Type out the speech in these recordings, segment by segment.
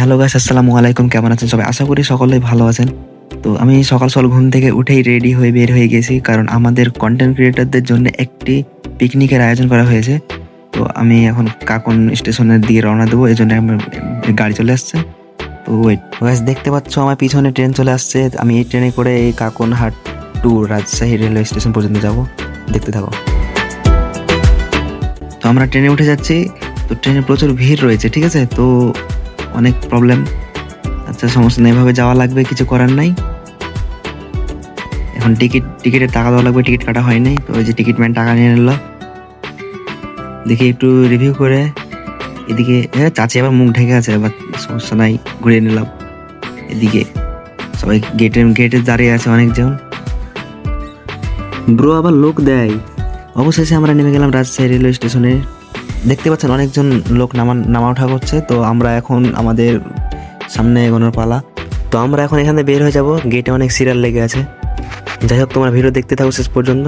Hello guys, আসসালামু আলাইকুম। কেমন আছেন সবাই? আশা করি সকলেই ভালো আছেন। তো আমি সকাল সকাল ঘুম থেকে উঠেই রেডি হয়ে বের হয়ে গেছি, কারণ আমাদের কন্টেন্ট ক্রিয়েটারদের জন্য একটি পিকনিকের আয়োজন করা হয়েছে। তো আমি এখন কাকন স্টেশনের দিকে রওনা দেবো, এই জন্য আমার গাড়ি চলে আসছে। তো ওয়েট গাইস দেখতে পাচ্ছ আমার পিছনে ট্রেন চলে আসছে। আমি এই ট্রেনে করে এই Kakanhat to Rajshahi railway station পর্যন্ত যাব। দেখতে থাকো। তো আমরা ট্রেনে উঠে যাচ্ছি। তো ট্রেনে প্রচুর ভিড় রয়েছে, ঠিক আছে? তো অনেক প্রবলেম আচ্ছা সমস্যা নেই এভাবে যাওয়া লাগবে কিছু করার নাই। এখন টিকিট টিকিটের টাকা দেওয়া লাগবে টিকিট কাটা হয়নি তো ওই যে টিকিট ম্যান টাকা নিয়ে নিল। দেখি একটু রিভিউ করে এদিকে এ, চাচি আবার মুখ ঢেকে আছে আবার সমস্যা নাই ঘুরিয়ে নিলাম। এদিকে সবাই গেটের গেটে দাঁড়িয়ে আছে অনেকজন। ব্রো আবার লোক দেয়। অবশেষে আমরা নেমে গেলাম রাজশাহী রেলওয়ে স্টেশনে। দেখতে পাচ্ছেন অনেকজন লোক নামা নামা ওঠা করছে তো আমরা এখন আমাদের সামনে এগোনোর পালা। তো আমরা এখন এখানে বের হয়ে যাব। গেটে অনেক সিরিয়াল লেগে আছে। যাই হোক, তোমরা ভিডিও দেখতে থাকো শেষ পর্যন্ত।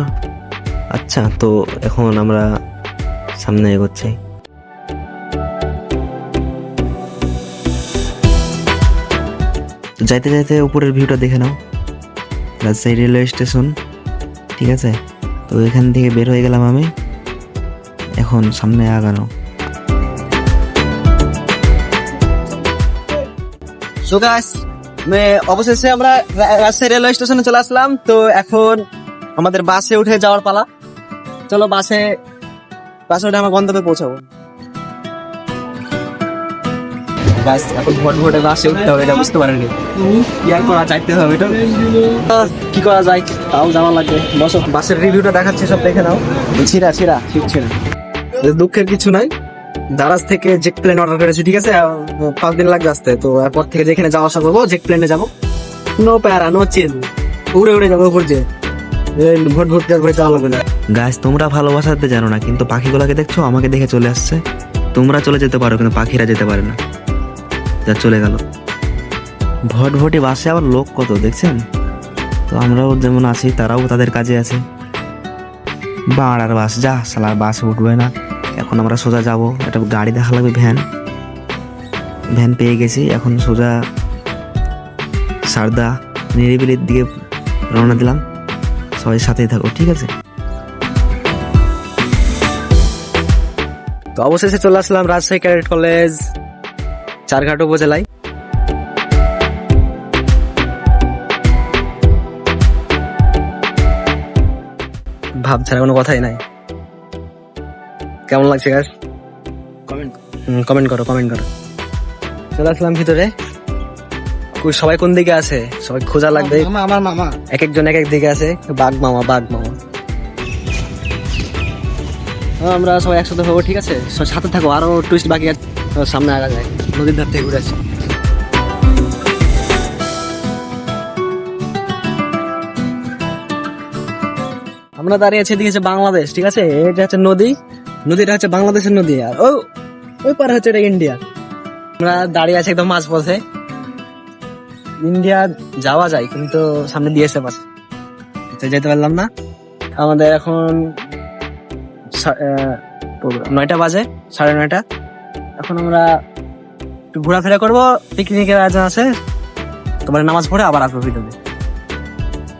আচ্ছা তো এখন আমরা সামনে এগোচ্ছি। যাইতে যাইতে উপরের ভিউটা দেখে নাও। রাজশাহী রেলওয়ে স্টেশন ঠিক আছে? তো এখান থেকে বের হয়ে গেলাম আমি। এখন সামনে আগানো। অবশেষে আমরা রাজশাহী রেলওয়ে স্টেশনে চলে আসলাম। তো এখন আমাদের বাসে উঠে যাওয়ার পালা। চলো বাসে বাসে উঠে আমার গন্তব্যে পৌঁছাবো। গাইস এখন ভোট ভোটে বাসে উঠতে হবে, এটা বুঝতে পারেনি। আর করা চাইতে হবে এটা। কি করা যায়, তাও জানা লাগবে। বসো, বাসের রিভিউটা দেখাচ্ছে, সব দেখে নাও। ছিড়া ছিড়া, ঠিক ছিড়া। দুঃখের কিছু নাই। দারাজ থেকে জেট প্লেন অর্ডার করেছি, ঠিক আছে? পাঁচ দিন লাগবে আসতে। তো এরপর থেকে যেখানে যাওয়া আসা করব জেট প্লেনে যাব। নো প্যারা নো চিল উড়ে উড়ে যাব উপর ভোট ভোট করে যাওয়া না। গাছ তোমরা ভালোবাসাতে জানো না, কিন্তু পাখিগুলোকে দেখছ? আমাকে দেখে চলে আসছে। তোমরা চলে যেতে পারো, কিন্তু পাখিরা যেতে পারে না। যা, চলে গেল। ভট ভটে বাসে আবার লোক কত, দেখছেন? তো আমরাও যেমন আছি, তারাও তাদের কাজে আছে। বাড়ার বাস, যা সালা বাস উঠবে না। এখন আমরা সোজা যাব। একটা গাড়ি দেখা লাগবে, ভ্যান। ভ্যান পেয়ে গেছি। এখন সোজা সারদা নিরিবিলির দিকে রওনা দিলাম। সবাই সাথেই থাকো, ঠিক আছে? তো অবশেষে চলে আসলাম রাজশাহী ক্যাডেট কলেজ, চারঘাট উপজেলায়। ভাব ছাড়া কোনো কথাই নাই। কেমন লাগছে গাছ কমেন্ট কমেন্ট করো কমেন্ট করো। চলে আসলাম ভিতরে। সবাই কোন দিকে আছে? সবাই খোঁজা লাগবে। আমার মামা। এক একজন এক এক দিকে আছে। বাঘ মামা বাঘ মামা। আমরা সবাই একসাথে হব ঠিক আছে? সাথে থাকো আরও টুরিস্ট বাকি আছে। সামনে আগা যায়। নদীর ধার থেকে ঘুরে আসি। আমরা দাঁড়িয়ে আছি এদিকে বাংলাদেশ ঠিক আছে? এটা হচ্ছে নদী। নদীটা হচ্ছে বাংলাদেশের নদী আর ও ওই পারে হচ্ছে এটা ইন্ডিয়া। আমরা দাঁড়িয়ে আছি একদম মাঝ পথে। ইন্ডিয়া যাওয়া যায় কিন্তু সামনে দিয়েছে বাস তো যেতে পারলাম না। আমাদের এখন সা- নয়টা বাজে সাড়ে নয়টা। এখন আমরা একটু ঘোরাফেরা করব পিকনিকের আয়োজন আছে। তোমার নামাজ পড়ে আবার আসব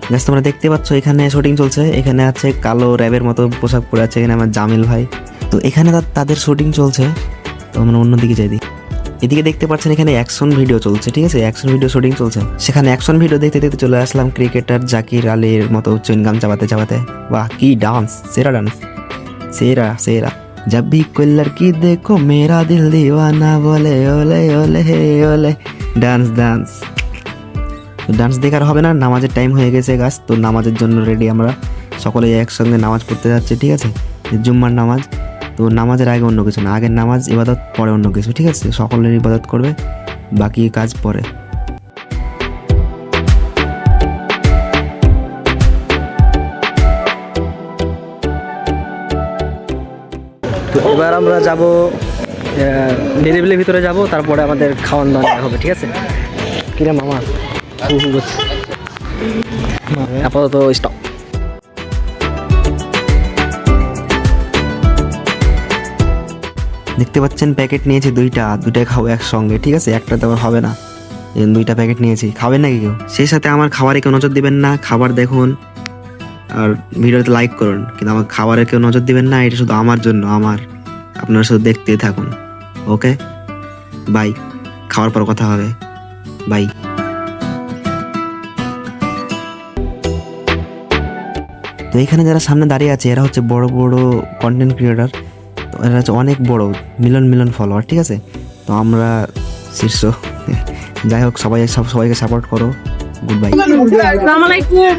ব্যাস তোমরা দেখতে পাচ্ছ এখানে শুটিং চলছে। এখানে আছে কালো র্যাবের মতো পোশাক পরে আছে এখানে আমার জামিল ভাই। তো এখানে তা- তাদের শুটিং চলছে তো আমরা অন্যদিকে যাই দিই এদিকে দেখতে পাচ্ছেন এখানে অ্যাকশন ভিডিও চলছে ঠিক আছে অ্যাকশন ভিডিও শুটিং চলছে সেখানে অ্যাকশন ভিডিও দেখতে দেখতে চলে আসলাম ক্রিকেটার জাকির আলীর মতো চুইনগাম চাবাতে চাবাতে বাহ কি ডান্স সেরা ডান্স সেরা সেরা जब भी कोई लड़की देखो मेरा दिल दीवाना बोले ओले ओले हे ओले ডান্স ডান্স ডান্স দেখার হবে না নামাজের টাইম হয়ে গেছে গাছ তো নামাজের জন্য রেডি আমরা সকলে একসঙ্গে নামাজ পড়তে যাচ্ছি ঠিক আছে জুম্মার নামাজ তো নামাজের আগে অন্য কিছু না আগের নামাজ ইবাদত পরে অন্য কিছু ঠিক আছে? সকলের ইবাদত করবে বাকি কাজ পরে। তো এবার আমরা যাব নিরিবিলির ভিতরে যাব তারপরে আমাদের খাওয়ান দাওয়া হবে ঠিক আছে? কিরে মামা। আপাতত স্টপ দেখতে পাচ্ছেন, প্যাকেট নিয়েছি দুইটা, দুইটাই খাব একসঙ্গে, ঠিক আছে? একটা তো আবার হবে না। দুইটা প্যাকেট নিয়েছি। খাবেন নাকি কেউ? সেই সাথে আমার খাবারে কেউ নজর দিবেন না, খাবার দেখুন, আর ভিডিওতে লাইক করুন। কিন্তু আমার খাবারে কেউ নজর দিবেন না, এটা শুধু আমার জন্য, আমার। আপনারা শুধু দেখতেই থাকুন। ওকে? বাই। খাওয়ার পর কথা হবে। বাই। তো এখানে যারা সামনে দাঁড়িয়ে আছে, এরা হচ্ছে বড় বড় কন্টেন্ট ক্রিয়েটার এরা হচ্ছে অনেক বড় মিলন মিলন ফলোয়ার ঠিক আছে? তো আমরা শীর্ষ। যাই হোক সবাই সব সবাইকে সাপোর্ট করো। গুড বাই আসসালামু আলাইকুম।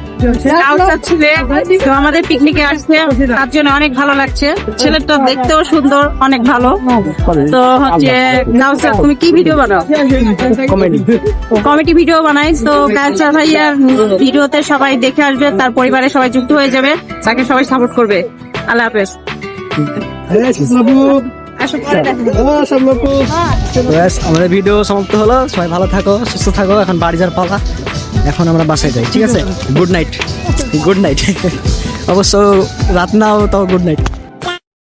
কাউসার ছেলে তো আমাদের পিকনিকে আসছে। তার জন্য অনেক ভালো লাগছে। ছেলেটা দেখতেও সুন্দর অনেক ভালো। তো হচ্ছে কাউসার তুমি কি ভিডিও বানাও? কমেডি কমেডি ভিডিও বানাই। তো কাউসার ভাইয়ার ভিডিওতে সবাই দেখে আসবে তার পরিবারের সবাই যুক্ত হয়ে যাবে। তাকে সবাই সাপোর্ট করবে। আল্লাহ হাফেজ। দেখো। ব্যাস আমাদের ভিডিও সমাপ্ত হলো। সবাই ভালো থাকো সুস্থ থাকো। এখন বাড়ি যার পালা। এখন আমরা বাসায় যাই ঠিক আছে? গুড নাইট গুড নাইট অবশ্য রাত নাও তাও গুড নাইট